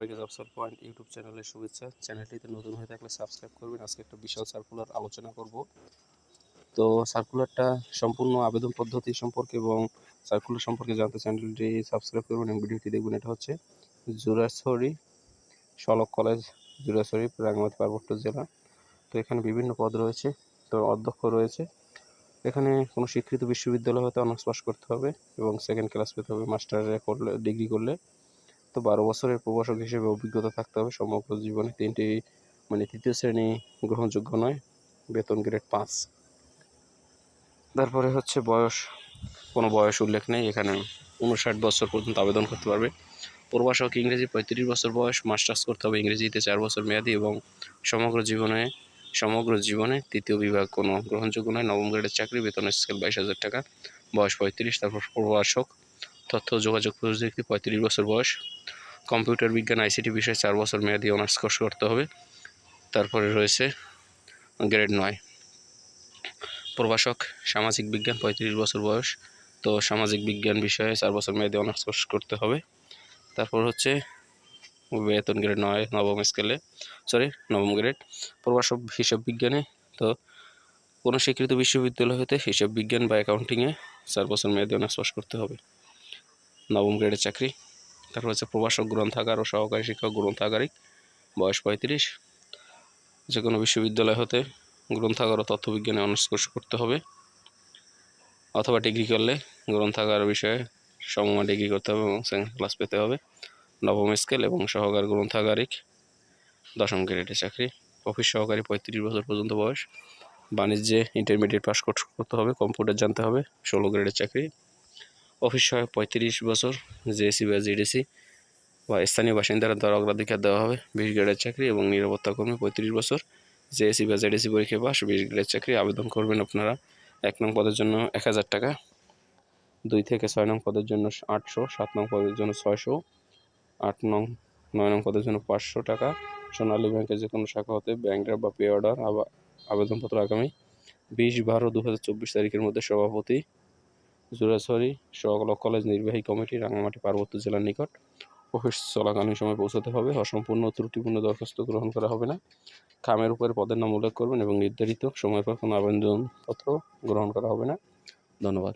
সবাইকে জবসার point YouTube চ্যানেলের শুভেচ্ছা। চ্যানেলটিতে নতুন হয়ে থাকলে সাবস্ক্রাইব করবেন। আজকে একটা বিশাল সার্কুলার আলোচনা করব। তো সার্কুলারটা সম্পূর্ণ আবেদন পদ্ধতি সম্পর্কে এবং সার্কুলার সম্পর্কে জানতে চ্যানেলটি সাবস্ক্রাইব করবেন এবং ভিডিওটি দেখবেন। এটা হচ্ছে জুরাছড়ি সলক কলেজ জুরাছড়ি রাঙ্গামাটি পার্বত্য জেলা। তো এখানে বিভিন্ন পদ রয়েছে। তো অধ্যক্ষ রয়েছে। এখানে কোনো স্বীকৃত বিশ্ববিদ্যালয় হতে অনার্স পাস করতে হবে এবং সেকেন্ড ক্লাস পেতে হবে। মাস্টারে করলে ডিগ্রি করলে। তো বারো বছরের প্রবাসক হিসেবে অভিজ্ঞতা থাকতে হবে। সমগ্র জীবনে তিনটি মানে তৃতীয় শ্রেণি গ্রহণযোগ্য নয়, বেতন গ্রেড পাঁচ। তারপরে হচ্ছে বয়স। কোনো বয়স উল্লেখ নেই, এখানে উনষাট বছর পর্যন্ত আবেদন করতে পারবে। প্রবাসক ইংরেজি পঁয়ত্রিশ বছর বয়স, মাস্টার্স করতে হবে ইংরেজিতে চার বছর মেয়াদি এবং সমগ্র জীবনে সমগ্র জীবনে তৃতীয় বিভাগ কোনো গ্রহণযোগ্য নয়। নবম গ্রেডের চাকরি বেতন স্কেল বাইশ হাজার টাকা, বয়স পঁয়ত্রিশ। তারপর প্রবাসক তথ্য যোগাযোগ প্রযুক্তি পঁয়ত্রিশ বছর বয়স। কম্পিউটার বিজ্ঞান, আইসিটি বিষয়ে চার বছর মেয়াদি অনার্স কোর্স করতে হবে। তারপরে রয়েছে গ্রেড নয়। প্রভাষক, সামাজিক বিজ্ঞান, পঁয়ত্রিশ বছর বয়স। তো সামাজিক বিজ্ঞান বিষয়ে চার বছর মেয়াদি অনার্স কোর্স করতে হবে। তারপর হচ্ছে বেতন গ্রেড নয়, নবম স্কেলে সরি নবম গ্রেড। প্রভাষক হিসাব বিজ্ঞানে, তো কোনো স্বীকৃত বিশ্ববিদ্যালয় হতে হিসাব বিজ্ঞান বা অ্যাকাউন্টিংয়ে চার বছর মেয়াদি অনার্স পাস করতে হবে। নবম গ্রেডের চাকরি। তারপর হচ্ছে প্রভাষক, গ্রন্থাগার ও সহকারী শিক্ষক, গ্রন্থাগারিক, বয়স পঁয়ত্রিশ। যে কোনো বিশ্ববিদ্যালয় হতে গ্রন্থাগার ও তথ্যবিজ্ঞানে অনার্স কোর্স করতে হবে। অথবা ডিগ্রি করলে গ্রন্থাগার বিষয়ে সমমান ডিগ্রি করতে হবে এবং সেকেন্ড ক্লাস পেতে হবে। নবম স্কেল এবং সহকার গ্রন্থাগারিক, দশম গ্রেডের চাকরি। অফিস সহকারী পঁয়ত্রিশ বছর পর্যন্ত বয়স। বাণিজ্যে ইন্টারমিডিয়েট পাস করতে হবে, কম্পিউটার জানতে হবে, ষোলো গ্রেডের চাকরি। অফিস সহায়ক পঁয়ত্রিশ বছর জেএসি বা জিডিসি বা স্থানীয় বাসিন্দারা দ্বারা অগ্রাধিকার দেওয়া হবে বিশ গ্রেডের চাকরি এবং নিরাপত্তা কর্মী পঁয়ত্রিশ বছর জেএসি বা জেডিসি পরীক্ষা পাস বিশ গ্রেডের চাকরি আবেদন করবেন আপনারা। এক নং পদের জন্য এক হাজার টাকা, দুই থেকে ছয় নং পদের জন্য আটশো, সাত নং পদের জন্য ছয়শো, আট নং, নয় নং পদের জন্য পাঁচশো টাকা। সোনালী ব্যাংকের যে কোনো শাখা হতে ব্যাংক বা পে অর্ডার আবেদনপত্র আগামী বিশ বারো দু হাজার চব্বিশ তারিখের মধ্যে সভাপতি জুরাছড়ি সকল কলেজ নির্বাহী কমিটি রাঙামাটি পার্বত্য জেলার নিকট। অফিস চলাকালীন সময় পৌঁছাতে হবে অসম্পূর্ণ ত্রুটিপূর্ণ দরখাস্ত গ্রহণ করা হবে না। খামের উপরে পদের নাম উল্লেখ করবেন এবং নির্ধারিত সময় পর কোনো আবেদনপত্র গ্রহণ করা হবে না। ধন্যবাদ।